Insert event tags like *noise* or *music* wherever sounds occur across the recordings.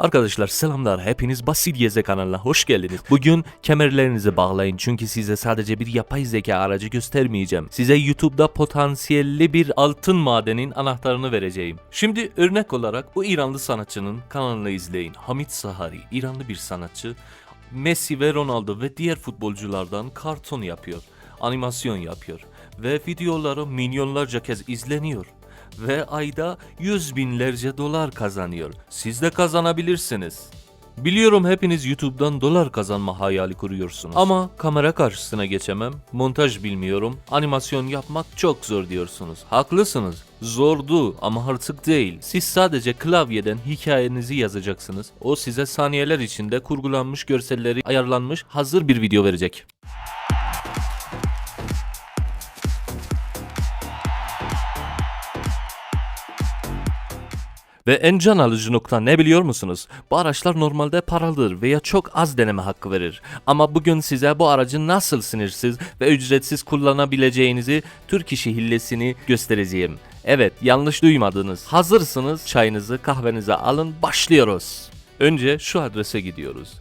Arkadaşlar selamlar. Hepiniz Basit Yeze kanalına hoş geldiniz. Bugün kemerlerinizi bağlayın çünkü size sadece bir yapay zeka aracı göstermeyeceğim. Size YouTube'da potansiyelli bir altın madenin anahtarını vereceğim. Şimdi örnek olarak bu İranlı sanatçının kanalını izleyin. Hamit Sahari, İranlı bir sanatçı. Messi ve Ronaldo ve diğer futbolculardan karton yapıyor. Animasyon yapıyor. Ve videoları milyonlarca kez izleniyor ve ayda yüz binlerce dolar kazanıyor. Siz de kazanabilirsiniz. Biliyorum hepiniz YouTube'dan dolar kazanma hayali kuruyorsunuz. Ama kamera karşısına geçemem, montaj bilmiyorum, animasyon yapmak çok zor diyorsunuz. Haklısınız. Zordu ama artık değil. Siz sadece klavyeden hikayenizi yazacaksınız. O size saniyeler içinde kurgulanmış görselleri ayarlanmış hazır bir video verecek. Ve en can alıcı nokta ne biliyor musunuz? Bu araçlar normalde paralıdır veya çok az deneme hakkı verir. Ama bugün size bu aracı nasıl sınırsız ve ücretsiz kullanabileceğinizi Türk işi hillesini göstereceğim. Evet yanlış duymadınız. Hazırsınız çayınızı kahvenize alın başlıyoruz. Önce şu adrese gidiyoruz.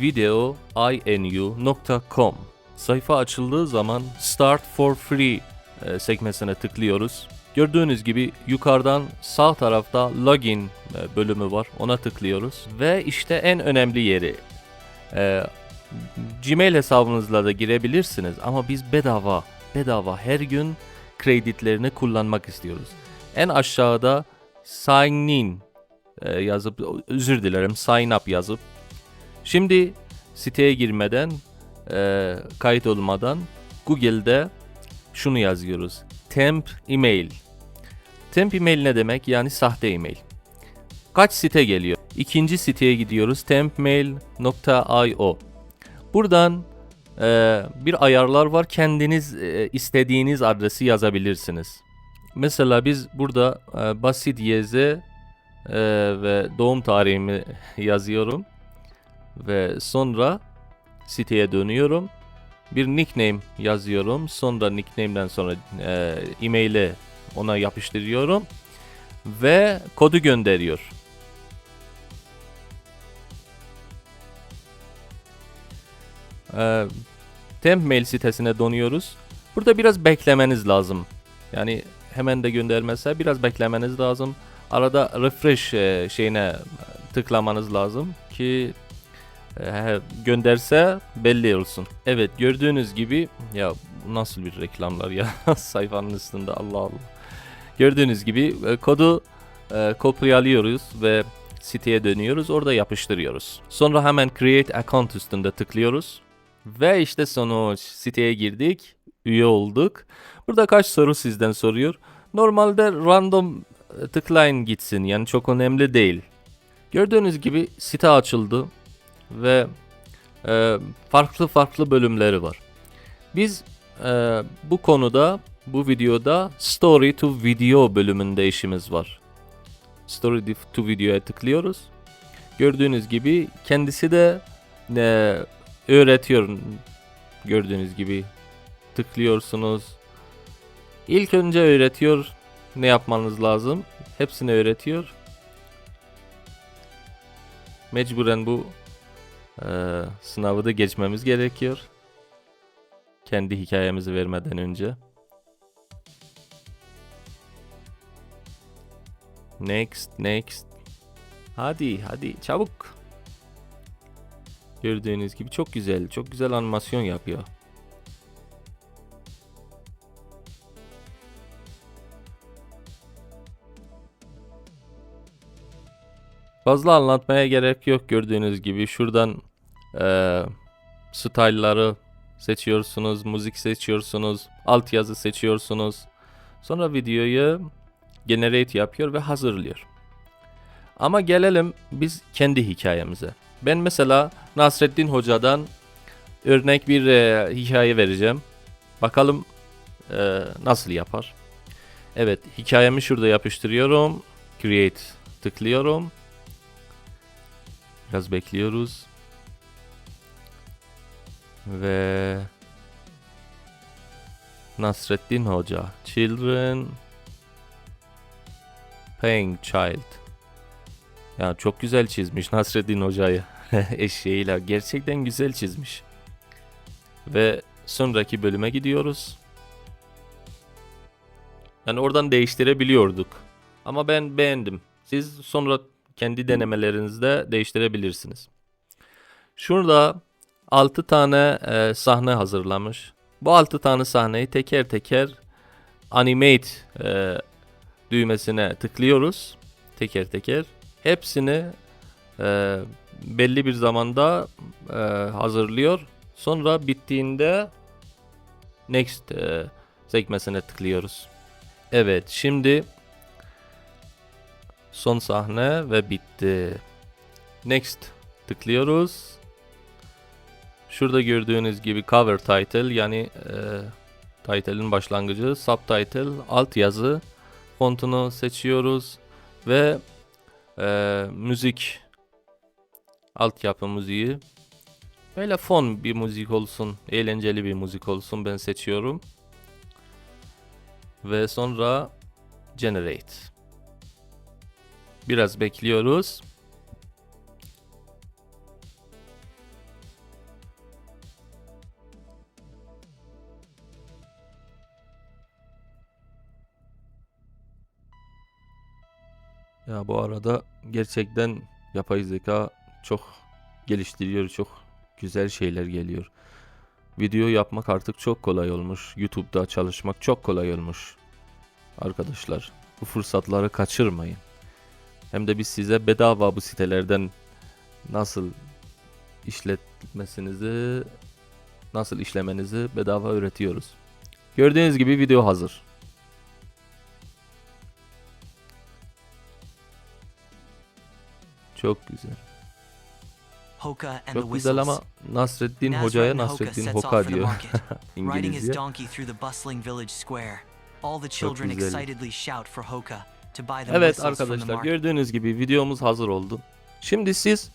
videoinu.com Sayfa açıldığı zaman Start for Free e, sekmesine tıklıyoruz. Gördüğünüz gibi yukarıdan sağ tarafta login e, bölümü var. Ona tıklıyoruz. Ve işte en önemli yeri. e, Gmail hesabınızla da girebilirsiniz ama biz bedava, bedava her gün kreditlerini kullanmak istiyoruz. En aşağıda sign in e, yazıp özür dilerim sign up yazıp şimdi siteye girmeden e, kayıt olmadan Google'de şunu yazıyoruz. Temp email. Temp email ne demek? Yani sahte email. Kaç site geliyor? İkinci siteye gidiyoruz. tempmail.io. Buradan e, bir ayarlar var. Kendiniz e, istediğiniz adresi yazabilirsiniz. Mesela biz burada e, basit YZ e, ve doğum tarihimi *laughs* yazıyorum. Ve sonra siteye dönüyorum. Bir nickname yazıyorum. Sonra nickname'den sonra e, e-mail'e ona yapıştırıyorum. Ve kodu gönderiyor. E, temp mail sitesine donuyoruz. Burada biraz beklemeniz lazım. Yani hemen de göndermezse biraz beklemeniz lazım. Arada refresh e, şeyine tıklamanız lazım ki e, gönderse belli olsun. Evet gördüğünüz gibi ya nasıl bir reklamlar ya *laughs* sayfanın üstünde Allah Allah. Gördüğünüz gibi e, kodu e, kopyalıyoruz ve siteye dönüyoruz orada yapıştırıyoruz. Sonra hemen create account üstünde tıklıyoruz. Ve işte sonuç siteye girdik, üye olduk. Burada kaç soru sizden soruyor. Normalde random e, tıklayın gitsin yani çok önemli değil. Gördüğünüz gibi site açıldı ve e, farklı farklı bölümleri var. Biz e, bu konuda bu videoda Story to Video bölümünde işimiz var. Story to Video'ya tıklıyoruz. Gördüğünüz gibi kendisi de e, öğretiyor. Gördüğünüz gibi tıklıyorsunuz. İlk önce öğretiyor ne yapmanız lazım. Hepsini öğretiyor. Mecburen bu ee, sınavı da geçmemiz gerekiyor. Kendi hikayemizi vermeden önce. Next, next. Hadi, hadi çabuk. Gördüğünüz gibi çok güzel, çok güzel animasyon yapıyor. Fazla anlatmaya gerek yok gördüğünüz gibi. Şuradan e, style'ları seçiyorsunuz, müzik seçiyorsunuz, altyazı seçiyorsunuz. Sonra videoyu generate yapıyor ve hazırlıyor. Ama gelelim biz kendi hikayemize. Ben mesela Nasreddin Hoca'dan örnek bir e, hikaye vereceğim. Bakalım e, nasıl yapar. Evet hikayemi şurada yapıştırıyorum. Create tıklıyorum. Biraz bekliyoruz. Ve Nasreddin Hoca. Children Paying Child. Ya çok güzel çizmiş Nasreddin Hoca'yı *laughs* eşeğiyle. Gerçekten güzel çizmiş. Ve sonraki bölüme gidiyoruz. Yani oradan değiştirebiliyorduk. Ama ben beğendim. Siz sonra kendi denemelerinizde değiştirebilirsiniz. Şurada 6 tane e, sahne hazırlamış. Bu 6 tane sahneyi teker teker animate e, düğmesine tıklıyoruz. Teker teker. Hepsini e, belli bir zamanda e, hazırlıyor. Sonra bittiğinde next e, sekmesine tıklıyoruz. Evet şimdi son sahne ve bitti. Next tıklıyoruz. Şurada gördüğünüz gibi cover title yani e, title'ın başlangıcı, subtitle, alt yazı fontunu seçiyoruz ve e, müzik altyapı müziği böyle fon bir müzik olsun, eğlenceli bir müzik olsun ben seçiyorum. Ve sonra generate. Biraz bekliyoruz. Ya bu arada gerçekten yapay zeka çok geliştiriyor, çok güzel şeyler geliyor. Video yapmak artık çok kolay olmuş. YouTube'da çalışmak çok kolay olmuş. Arkadaşlar bu fırsatları kaçırmayın. Hem de biz size bedava bu sitelerden nasıl işletmesinizi, nasıl işlemenizi bedava öğretiyoruz. Gördüğünüz gibi video hazır. Çok güzel. Çok güzel ama Nasreddin Hoca'ya Nasreddin Hoka diyor *laughs* İngilizce. children güzel. Evet arkadaşlar gördüğünüz gibi videomuz hazır oldu. Şimdi siz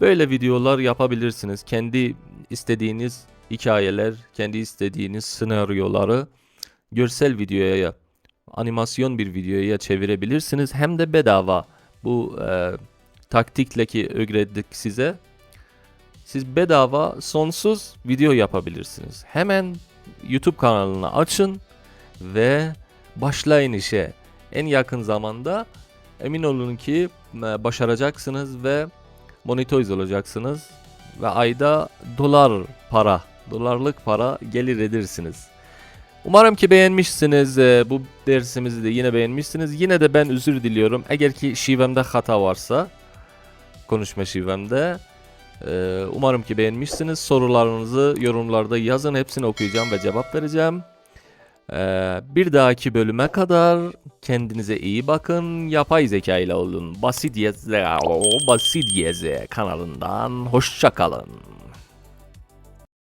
böyle videolar yapabilirsiniz. Kendi istediğiniz hikayeler, kendi istediğiniz senaryoları görsel videoya, animasyon bir videoya çevirebilirsiniz. Hem de bedava. Bu e, taktikle ki öğrettik size. Siz bedava sonsuz video yapabilirsiniz. Hemen YouTube kanalını açın ve başlayın işe. En yakın zamanda emin olun ki e, başaracaksınız ve monetize olacaksınız ve ayda dolar para, dolarlık para gelir edirsiniz. Umarım ki beğenmişsiniz. e, Bu dersimizi de yine beğenmişsiniz. Yine de ben özür diliyorum. Eğer ki şivemde hata varsa konuşma şivemde e, umarım ki beğenmişsiniz. Sorularınızı yorumlarda yazın. Hepsini okuyacağım ve cevap vereceğim. Ee, bir dahaki bölüme kadar kendinize iyi bakın. Yapay zeka ile olun. Basit Yeze, Basit Yeze kanalından hoşça kalın.